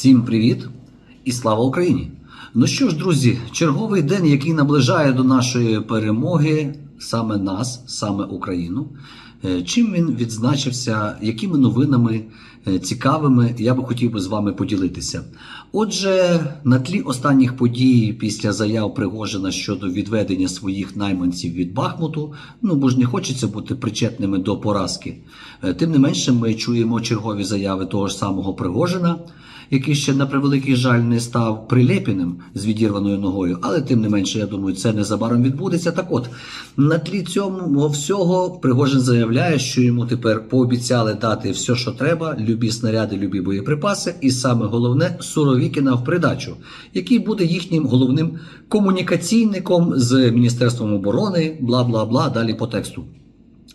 Всім привіт і слава Україні! Ну що ж, друзі, черговий день, який наближає до нашої перемоги, саме нас, саме Україну. Е, Чим він відзначився, якими новинами е, цікавими я би хотів би з вами поділитися. Отже, на тлі останніх подій після заяв Пригожина щодо відведення своїх найманців від Бахмуту, ну бо ж не хочеться бути причетними до поразки. Е, Тим не менше, ми чуємо чергові заяви того ж самого Пригожина, який ще на превеликий жаль не став прилепіним з відірваною ногою, але тим не менше, я думаю, це незабаром відбудеться. Так от, на тлі цьому всього Пригожин заявляє, що йому тепер пообіцяли дати все, що треба, любі снаряди, любі боєприпаси, і саме головне Суровікіна в придачу, який буде їхнім головним комунікаційником з Міністерством оборони, бла бла бла. Далі по тексту.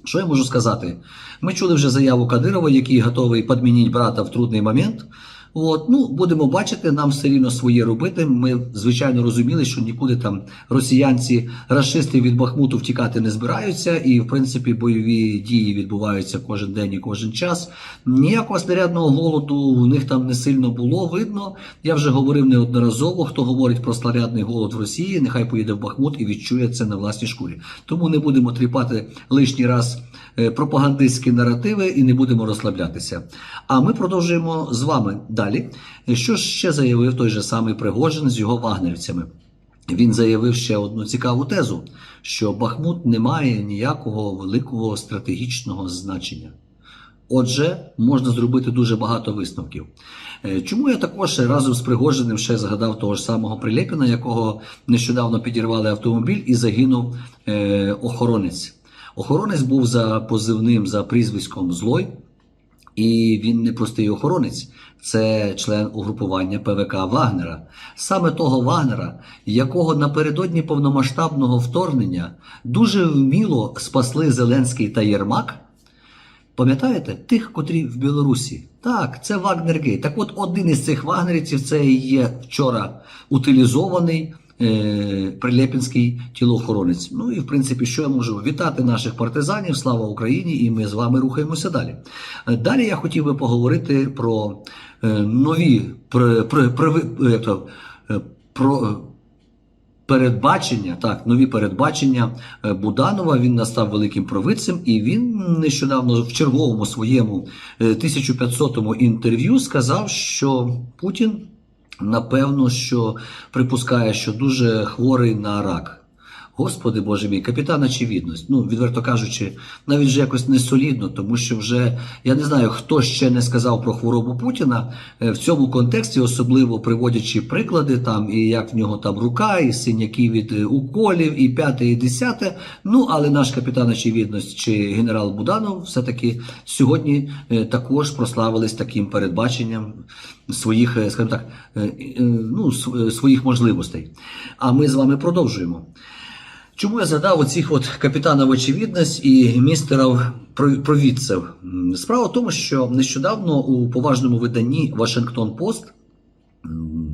Що я можу сказати? Ми чули вже заяву Кадирова, який готовий підмінити брата в трудний момент. От, ну, будемо бачити, нам все рівно своє робити. Ми, звичайно, розуміли, що нікуди там росіянці, расисти від Бахмуту втікати не збираються, і, в принципі, бойові дії відбуваються кожен день і кожен час. Ніякого снарядного голоду в них там не сильно було видно. Я вже говорив неодноразово. Хто говорить про снарядний голод в Росії, нехай поїде в Бахмут і відчує це на власній шкурі. Тому не будемо тріпати лишній раз е, пропагандистські наративи і не будемо розслаблятися. А ми продовжуємо з вами далі. Що ж ще заявив той же самий Пригожин з його вагнерівцями? Він заявив ще одну цікаву тезу: що Бахмут не має ніякого великого стратегічного значення. Отже, можна зробити дуже багато висновків. Е, Чому я також разом з Пригожиним ще згадав того ж самого Прилєпіна, якого нещодавно підірвали автомобіль і загинув е, охоронець. Охоронець був за позивним за прізвиськом Злой, і він не простий охоронець, це член угрупування ПВК Вагнера. Саме того Вагнера, якого напередодні повномасштабного вторгнення дуже вміло спасли Зеленський та Єрмак. Пам'ятаєте тих, котрі в Білорусі? Так, це Вагнергей. Так от один із цих вагнерівців це є вчора утилізований е, Прилєпінський тілоохоронець. Ну і в принципі, що я можу вітати наших партизанів, слава Україні! І ми з вами рухаємося далі. Е, Далі я хотів би поговорити про е, нові при, як е, про. е, Передбачення, так, нові передбачення Буданова. Він настав великим провидцем, і він нещодавно в черговому своєму е, 1500-му інтерв'ю сказав, що Путін напевно що припускає, що дуже хворий на рак. Господи Боже мій, капітан очевидність. Ну, відверто кажучи, навіть вже якось не солідно, тому що вже я не знаю, хто ще не сказав про хворобу Путіна е, в цьому контексті, особливо приводячи приклади, там і як в нього там рука, і синяки від е, уколів, і п'яте, і десяте. Ну, але наш капітан очевидність чи генерал Буданов все-таки сьогодні е, також прославились таким передбаченням своїх, скажімо так, ну, своїх можливостей. А ми з вами продовжуємо. Чому я згадав оцих от капітанів очевидність і містерів про- провідців? Справа в тому, що нещодавно у поважному виданні Вашингтон Пост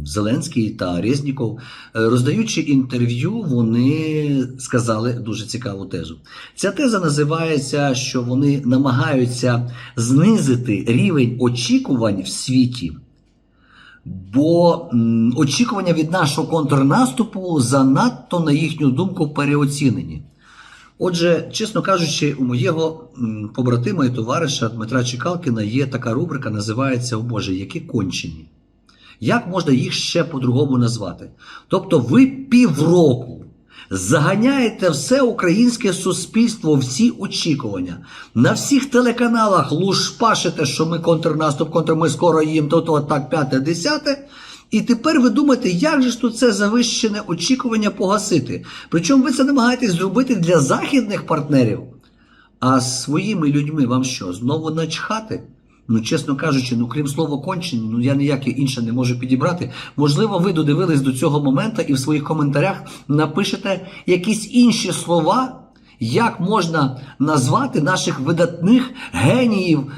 Зеленський та Резніков, е, роздаючи інтерв'ю, вони сказали дуже цікаву тезу. Ця теза називається, що вони намагаються знизити рівень очікувань в світі. Бо очікування від нашого контрнаступу занадто, на їхню думку, переоцінені. Отже, чесно кажучи, у моєго побратима і товариша Дмитра Чекалкіна є така рубрика, називається О Боже, які кончені. Як можна їх ще по-другому назвати? Тобто, ви півроку заганяєте все українське суспільство в ці очікування. На всіх телеканалах лушпашите, що ми контрнаступ, контр, ми скоро їм то, то так, п'яте, десяте. І тепер ви думаєте, як же ж тут це завищене очікування погасити? Причому ви це намагаєтесь зробити для західних партнерів. А своїми людьми вам що, знову начхати? Ну, чесно кажучи, ну крім слова кончені, ну я ніяке інше не можу підібрати. Можливо, ви додивились до цього моменту і в своїх коментарях напишете якісь інші слова, як можна назвати наших видатних геніїв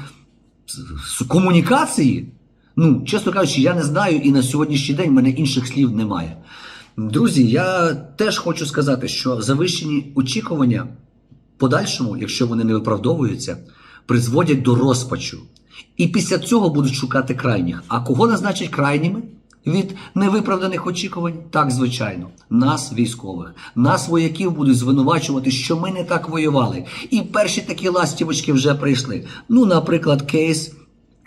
комунікації. Ну, чесно кажучи, я не знаю, і на сьогоднішній день в мене інших слів немає. Друзі, я теж хочу сказати, що завищені очікування подальшому, якщо вони не виправдовуються, призводять до розпачу. І після цього будуть шукати крайніх. А кого назначать крайніми? Від невиправданих очікувань? Так, звичайно, нас, військових, нас, вояків, будуть звинувачувати, що ми не так воювали. І перші такі ластівочки вже прийшли. Ну, наприклад, кейс.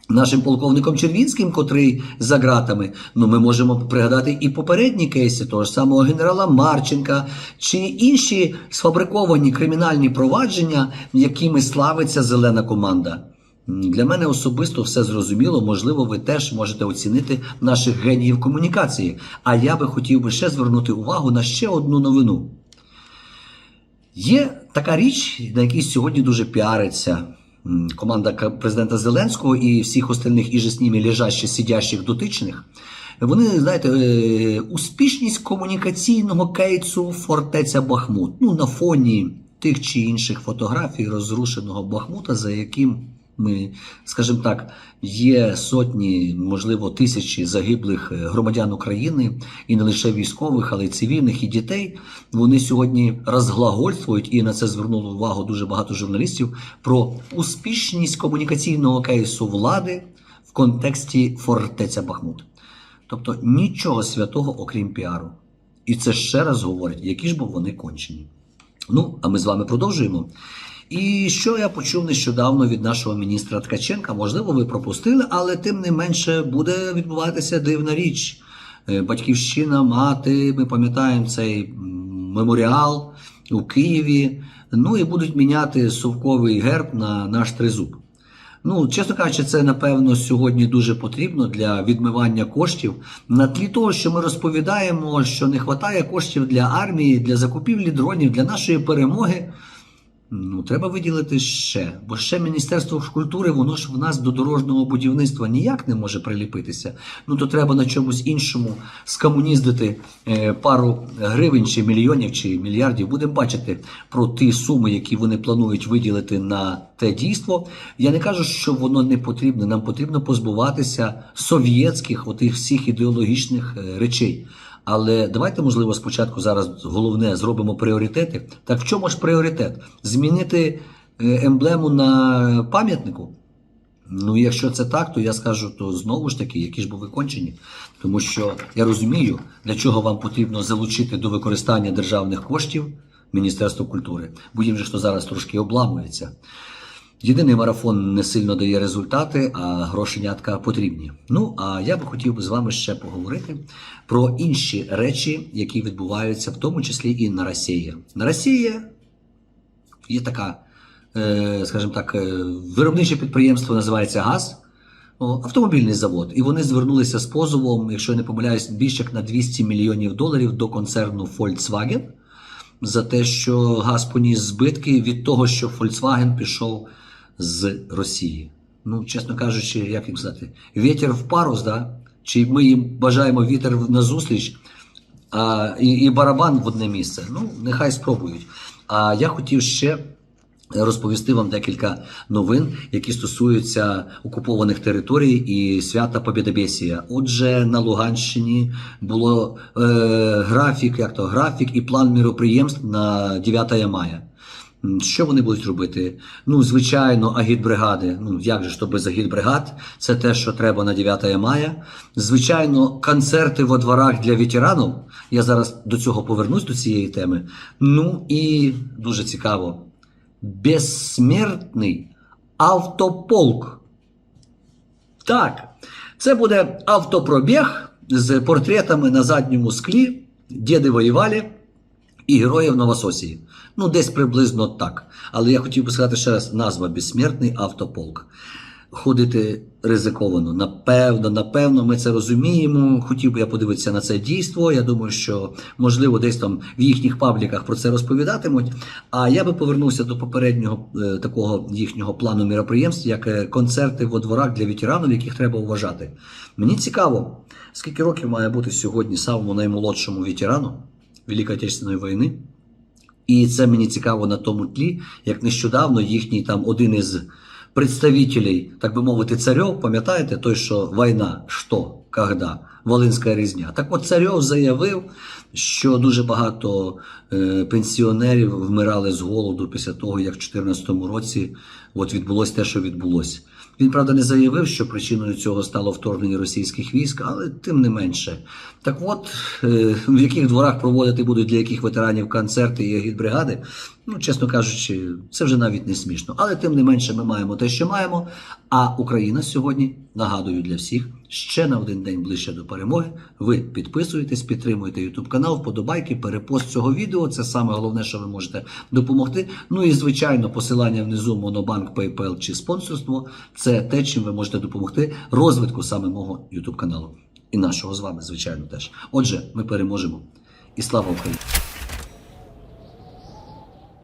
Нашим полковником Червінським, котрий за ґратами, ну ми можемо пригадати і попередні кейси того ж самого генерала Марченка чи інші сфабриковані кримінальні провадження, якими славиться зелена команда. Для мене особисто все зрозуміло. Можливо, ви теж можете оцінити наших геніїв комунікації. А я би хотів би ще звернути увагу на ще одну новину. Є така річ, на якій сьогодні дуже піариться команда президента Зеленського і всіх остальних іже з ними лежащих, сидящих дотичних. Вони, знаєте, е, успішність комунікаційного кейсу фортеця Бахмут. Ну, на фоні тих чи інших фотографій розрушеного Бахмута, за яким ми, скажімо так, є сотні, можливо, тисячі загиблих е, громадян України, і не лише військових, але й цивільних і дітей. Вони сьогодні розглагольствують, і на це звернуло увагу дуже багато журналістів про успішність комунікаційного кейсу влади в контексті фортеця Бахмут. Тобто нічого святого, окрім піару. І це ще раз говорить, які ж бо вони кончені. Ну, а ми з вами продовжуємо. І що я почув нещодавно від нашого міністра Ткаченка, можливо, ви пропустили, але тим не менше буде відбуватися дивна річ. Е, Батьківщина, мати, ми пам'ятаємо цей меморіал у Києві. Ну і будуть міняти совковий герб на наш тризуб. Ну, чесно кажучи, це напевно сьогодні дуже потрібно для відмивання коштів. На тлі того, що ми розповідаємо, що не вистачає коштів для армії, для закупівлі дронів, для нашої перемоги. Ну, треба виділити ще, бо ще Міністерство культури, воно ж в нас до дорожнього будівництва ніяк не може приліпитися. Ну то треба на чомусь іншому скомуніздити е, пару гривень чи мільйонів чи мільярдів. Будемо бачити про ті суми, які вони планують виділити на те дійство. Я не кажу, що воно не потрібне. Нам потрібно позбуватися совєтських отих всіх ідеологічних е, речей. Але давайте, можливо, спочатку зараз головне зробимо пріоритети. Так в чому ж пріоритет? Змінити е, емблему на пам'ятнику? Ну, якщо це так, то я скажу, то знову ж таки, які ж бо викончені. Тому що я розумію, для чого вам потрібно залучити до використання державних коштів Міністерство культури, бо же то зараз трошки обламується. Єдиний марафон не сильно дає результати, а грошенятка потрібні. Ну а я би хотів з вами ще поговорити про інші речі, які відбуваються, в тому числі і на Росії. На Росії є така, е, скажімо так, е, виробниче підприємство називається ГАЗ. Автомобільний завод, і вони звернулися з позовом, якщо я не помиляюсь, більше як на 200 мільйонів доларів до концерну Volkswagen за те, що газ поніс збитки від того, що Volkswagen пішов з Росії. Ну, чесно кажучи, як їм сказати, вітер в парус, да? чи ми їм бажаємо вітер на зустріч, а, і, і барабан в одне місце. Ну, нехай спробують. А я хотів ще розповісти вам декілька новин, які стосуються окупованих територій і свята Побєдобєсія. Отже, на Луганщині було е, графік, як то графік і план міроприємств на 9 мая. Що вони будуть робити? Ну, звичайно, агітбригади. Ну, як же ж то без агітбригад? Це те, що треба на 9 мая. Звичайно, концерти во дворах для ветеранів. Я зараз до цього повернусь до цієї теми. Ну і дуже цікаво. Безсмертний автополк. Так, це буде автопробіг з портретами на задньому склі. Діди воювали і героїв Новососії. Ну, десь приблизно так. Але я хотів би сказати ще раз: назва Безсмертний автополк. Ходити ризиковано. Напевно, напевно, ми це розуміємо. Хотів би я подивитися на це дійство. Я думаю, що можливо десь там в їхніх пабліках про це розповідатимуть. А я би повернувся до попереднього е, такого їхнього плану міроприємств, як е, концерти во дворах для ветеранів, яких треба вважати. Мені цікаво, скільки років має бути сьогодні самому наймолодшому ветерану Великої Отечественної війни. І це мені цікаво на тому тлі, як нещодавно їхній там один із представителей, так би мовити, царьов, пам'ятаєте, той, що війна, що, когда, Волинська різня. Так от царьов заявив, що дуже багато е, пенсіонерів вмирали з голоду після того, як в 2014 році от відбулося те, що відбулося. Він правда не заявив, що причиною цього стало вторгнення російських військ, але тим не менше. Так от, е, в яких дворах проводити будуть для яких ветеранів концерти і гідбригади, ну, чесно кажучи, це вже навіть не смішно. Але тим не менше, ми маємо те, що маємо. А Україна сьогодні, нагадую для всіх, ще на один день ближче до перемоги. Ви підписуєтесь, підтримуєте YouTube канал, вподобайки, перепост цього відео. Це саме головне, що ви можете допомогти. Ну і звичайно, посилання внизу Монобанк, PayPal чи спонсорство це те, чим ви можете допомогти розвитку саме мого YouTube каналу. І нашого з вами, звичайно, теж. Отже, ми переможемо. І слава Україні!